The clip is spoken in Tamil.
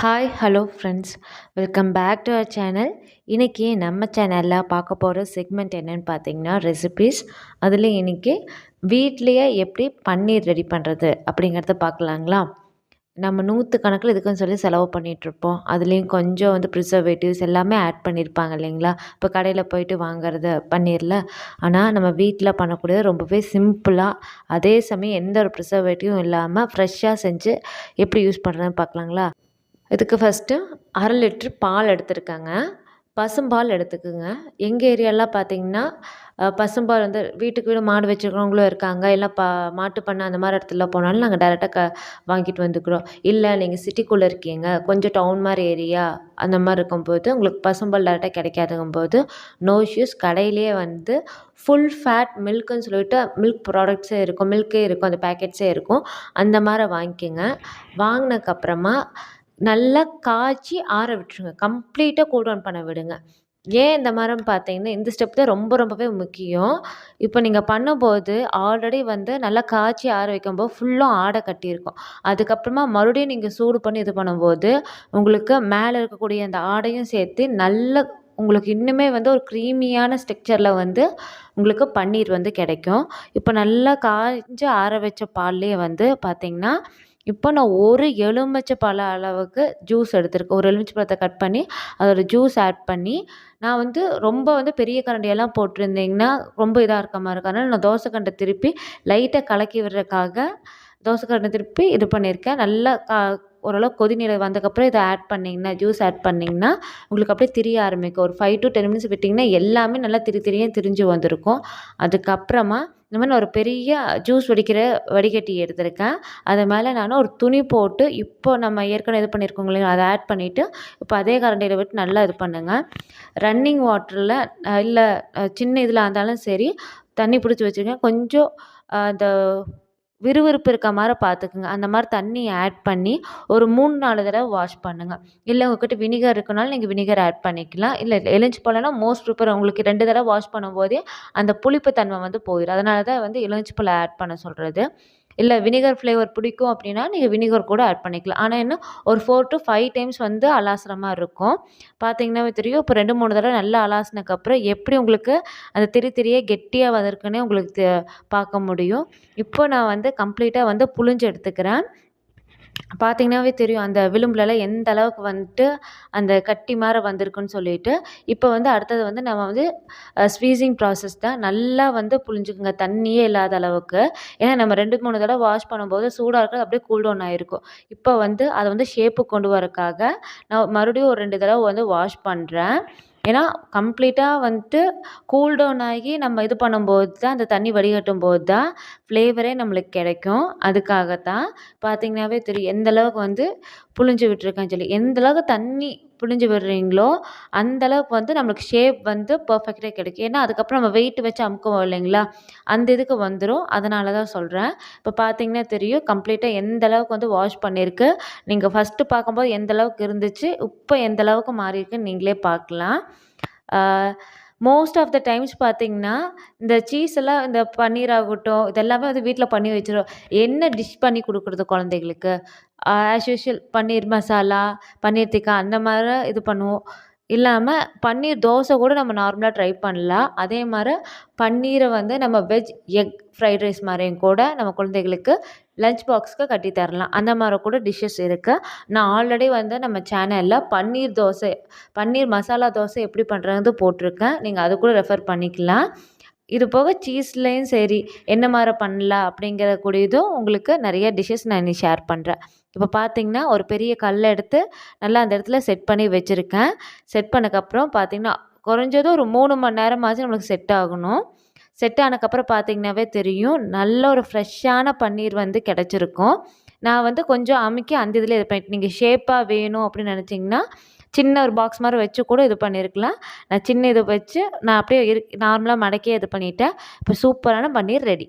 Hi hello friends welcome back to our channel இன்றைக்கி நம்ம சேனலில் பார்க்க போகிற செக்மெண்ட் என்னென்னு பார்த்தீங்கன்னா ரெசிபீஸ் அதில் இன்றைக்கி வீட்லேயே எப்படி பன்னீர் ரெடி பண்ணுறது அப்படிங்கிறத பார்க்கலாங்களா? நம்ம நூற்று கணக்கில் இதுக்குன்னு சொல்லி செலவு பண்ணிகிட்ருப்போம் அதுலேயும் கொஞ்சம் வந்து ப்ரிசர்வேட்டிவ்ஸ் எல்லாமே ஆட் பண்ணியிருப்பாங்க இல்லைங்களா? இப்போ கடையில் போயிட்டு வாங்குறது பன்னீரில். ஆனால் நம்ம வீட்டில் பண்ணக்கூடியது ரொம்பவே சிம்பிளாக அதே சமயம் எந்த ஒரு ப்ரிசர்வேட்டிவும் இல்லாமல் ஃப்ரெஷ்ஷாக செஞ்சு எப்படி யூஸ் பண்ணுறதுன்னு பார்க்கலாங்களா? இதுக்கு ஃபஸ்ட்டு அரை லிட்ரு பால் எடுத்துருக்கேங்க. பசும்பால் எடுத்துக்கோங்க. எங்கள் ஏரியாலாம் பார்த்தீங்கன்னா பசும்பால் வந்து வீட்டுக்கு வீடு மாடு வச்சுருக்கிறவங்களும் இருக்காங்க. இல்லை ப மாட்டு பண்ணை அந்த மாதிரி இடத்துல போனாலும் நாங்கள் டேரெக்டாக க வாங்கிட்டு வந்துக்கிறோம். இல்லை நீங்கள் சிட்டிக்குள்ளே இருக்கீங்க. கொஞ்சம் டவுன் மாதிரி ஏரியா அந்த மாதிரி இருக்கும்போது உங்களுக்கு பசும்பால் டேரெக்டாக கிடைக்காதுங்கும்போது நோ இஷ்யூஸ் கடையிலேயே வந்து ஃபுல் ஃபேட் மில்க்குன்னு சொல்லிட்டு மில்க் ப்ராடக்ட்ஸே இருக்கும். மில்க்கே இருக்கும். அந்த பேக்கெட்ஸே இருக்கும். அந்த மாதிரி வாங்கிக்கோங்க. வாங்கினதுக்கப்புறமா நல்லா காய்ச்சி ஆற விட்டுருங்க. கம்ப்ளீட்டாக கூல் டவுன் பண்ண விடுங்க. ஏன் இந்த மரம் பார்த்தீங்கன்னா இந்த ஸ்டெப் தான் ரொம்ப ரொம்பவே முக்கியம். இப்போ நீங்கள் பண்ணும்போது ஆல்ரெடி வந்து நல்லா காய்ச்சி ஆற வைக்கும்போது ஃபுல்லும் ஆடை கட்டியிருக்கும். அதுக்கப்புறமா மறுபடியும் நீங்கள் சூடு பண்ணி இது பண்ணும்போது உங்களுக்கு மேலே இருக்கக்கூடிய அந்த ஆடையும் சேர்த்து நல்ல உங்களுக்கு இன்னுமே வந்து ஒரு க்ரீமியான ஸ்ட்ரக்சரில் வந்து உங்களுக்கு பன்னீர் வந்து கிடைக்கும். இப்போ நல்லா காய்ச்சி ஆற வச்ச பால்லேயே வந்து பார்த்திங்கன்னா இப்போ நான் ஒரு எலுமிச்சை பழ அளவுக்கு ஜூஸ் எடுத்திருக்கேன். ஒரு எலுமிச்சை பழத்தை கட் பண்ணி அதோட ஜூஸ் ஆட் பண்ணி நான் வந்து ரொம்ப வந்து பெரிய கரண்டியெல்லாம் போட்டிருந்தீங்கன்னா ரொம்ப இதாக இருக்க மாதிரி இருக்கும். அதனால் நான் தோசை கண்டை திருப்பி லைட்டாக கலக்கி விடுறதுக்காக தோசைக்கண்டை திருப்பி இது பண்ணியிருக்கேன். நல்லா கா ஓரளவு கொதிநிலை வந்ததுக்கப்புறம் இதை ஆட் பண்ணிங்கன்னா ஜூஸ் ஆட் பண்ணிங்கன்னா உங்களுக்கு அப்படியே திரிய ஆரம்பிக்கும். ஒரு ஃபைவ் டு டென் மினிட்ஸ் விட்டிங்கன்னா எல்லாமே நல்லா திரி திரியாக திரிஞ்சு வந்திருக்கும். அதுக்கப்புறமா இந்த மாதிரி நான் ஒரு பெரிய ஜூஸ் வடிக்கிற வடிகட்டி எடுத்திருக்கேன். அது மேலே நான் ஒரு துணி போட்டு இப்போ நம்ம ஏற்கனவே இது பண்ணியிருக்கோம் இல்லையா அதை ஆட் பண்ணிவிட்டு இப்போ அதே கரண்டியில் விட்டு நல்லா இது பண்ணுங்கள் ரன்னிங் வாட்டரில் இல்லை சின்ன இதில் இருந்தாலும் சரி தண்ணி பிடிச்சி வச்சுருக்கேன் கொஞ்சம் அந்த விறுவிறுப்பு இருக்க மாதிரி பார்த்துக்குங்க. அந்த மாதிரி தண்ணி ஆட் பண்ணி ஒரு மூணு நாலு தடவை வாஷ் பண்ணுங்கள் இல்லை உங்கள்கிட்ட வினிகர் இருக்குனாலும் நீங்கள் வினிகர் ஆட் பண்ணிக்கலாம். இல்லை எலுமிச்சி பழம்னா மோஸ்ட் ப்ரிப்பர் உங்களுக்கு ரெண்டு தடவை வாஷ் பண்ணும்போதே அந்த புளிப்பு தன்மை வந்து போயிடும் அதனால தான் வந்து எலுமிச்சி பழம் ஆட் பண்ண சொல்கிறது இல்லை வினிகர் ஃப்ளேவர் பிடிக்கும் அப்படின்னா நீங்கள் வினிகர் கூட ஆட் பண்ணிக்கலாம். ஆனால் என்ன ஒரு ஃபோர் டு ஃபைவ் டைம்ஸ் வந்து அலாசுகிற மாதிரி இருக்கும் பார்த்தீங்கன்னாவே தெரியும் இப்போ ரெண்டு மூணு தடவை நல்லா அலாசினதுக்கப்புறம் எப்படி உங்களுக்கு அந்த திரி திரியே கெட்டியாக வதற்குன்னே உங்களுக்கு பார்க்க முடியும். இப்போ நான் வந்து கம்ப்ளீட்டாக வந்து புழிஞ்சு எடுத்துக்கிறேன். பார்த்தீங்கன்னாவே தெரியும் அந்த விளிம்புலலாம் எந்த அளவுக்கு வந்துட்டு அந்த கட்டி மாதிரி வந்திருக்குன்னு சொல்லிட்டு. இப்போ வந்து அடுத்தது வந்து நம்ம வந்து ஸ்வீசிங் ப்ராசஸ் தான் நல்லா வந்து புழிஞ்சுக்குங்க தண்ணியே இல்லாத அளவுக்கு. ஏன்னா நம்ம ரெண்டு மூணு தடவை வாஷ் பண்ணும்போது சூடாக இருக்கிறது அப்படியே கூல்டவுன் ஆகிருக்கும் இப்போ வந்து அதை வந்து ஷேப்பு கொண்டு வரக்காக நான் மறுபடியும் ஒரு ரெண்டு தடவை வந்து வாஷ் பண்ணுறேன் ஏன்னா கம்ப்ளீட்டாக வந்துட்டு கூல் டவுன் ஆகி நம்ம இது பண்ணும்போது தான் அந்த தண்ணி வடிகட்டும் போது தான் ஃப்ளேவரே நம்மளுக்கு கிடைக்கும். அதுக்காகத்தான் பார்த்தீங்கன்னாவே தெரியும் எந்தளவுக்கு வந்து புழிஞ்சு விட்டுருக்கேன்னு சொல்லி. எந்த அளவுக்கு தண்ணி புழிஞ்சு விடுறீங்களோ அந்த அளவுக்கு வந்து நம்மளுக்கு ஷேப் வந்து பர்ஃபெக்டாக கிடைக்கும். ஏன்னா அதுக்கப்புறம் நம்ம வெயிட் வச்சு அமுக்குவோம் இல்லைங்களா? அந்த இதுக்கு வந்துடும் அதனால தான் சொல்கிறேன் இப்போ பார்த்தீங்கன்னா தெரியும் கம்ப்ளீட்டாக எந்த அளவுக்கு வந்து வாஷ் பண்ணியிருக்கு. நீங்கள் ஃபஸ்ட்டு பார்க்கும்போது எந்த அளவுக்கு இருந்துச்சு இப்போ எந்த அளவுக்கு மாறி இருக்குன்னு நீங்களே பார்க்கலாம். மோஸ்ட் ஆஃப் த டைம்ஸ் பார்த்தீங்கன்னா இந்த சீஸ் எல்லாம் இந்த பன்னீர் ஆகட்டும் இதெல்லாமே வந்து வீட்டில் பண்ணி வச்சிடும் என்ன டிஷ் பண்ணி கொடுக்குறது குழந்தைகளுக்கு? ஆஸ் யூஷுவல் பன்னீர் மசாலா பன்னீர் திக்கா அந்த மாதிரி இது பண்ணுவோம். இல்லாமல் பன்னீர் தோசை கூட நம்ம நார்மலாக ட்ரை பண்ணலாம். அதே மாதிரி பன்னீரை வந்து நம்ம வெஜ் எக் ஃப்ரைட் ரைஸ் மாதிரியும் கூட நம்ம குழந்தைகளுக்கு லஞ்ச் பாக்ஸ்க்கு கட்டி தரலாம். அந்த மாதிரி கூட டிஷ்ஷஸ் இருக்குது நான் ஆல்ரெடி வந்து நம்ம சேனலில் பன்னீர் தோசை பன்னீர் மசாலா தோசை எப்படி பண்ணுறது போட்டிருக்கேன். நீங்கள் அது கூட ரெஃபர் பண்ணிக்கலாம். இது போக சீஸ்லேயும் சரி என்ன மாதிரி பண்ணலாம் அப்படிங்கிற கூடியதும் உங்களுக்கு நிறைய டிஷ்ஷஸ் நான் இன்னைக்கு ஷேர் பண்ணுறேன் இப்போ பார்த்தீங்கன்னா ஒரு பெரிய கல் எடுத்து நல்லா அந்த இடத்துல செட் பண்ணி வச்சுருக்கேன். செட் பண்ணக்கப்புறம் பார்த்தீங்கன்னா குறைஞ்சதும் ஒரு மூணு மணி நேரமாச்சும் நம்மளுக்கு செட் ஆகணும். செட் ஆனதுக்கப்புறம் பார்த்தீங்கன்னாவே தெரியும் நல்ல ஒரு ஃப்ரெஷ்ஷான பன்னீர் வந்து கிடச்சிருக்கும். நான் வந்து கொஞ்சம் அமுக்கி அந்த இதில் இது பண்ணிட்டு நீங்கள் ஷேப்பாக வேணும் அப்படின்னு நினச்சிங்கன்னா சின்ன ஒரு பாக்ஸ் மாதிரி வச்சு கூட இது பண்ணியிருக்கலாம் நான் சின்ன இதை வச்சு நான் அப்படியே இரு நார்மலாக மடக்கியே இது பண்ணிட்டேன். இப்போ சூப்பரான பன்னீர் ரெடி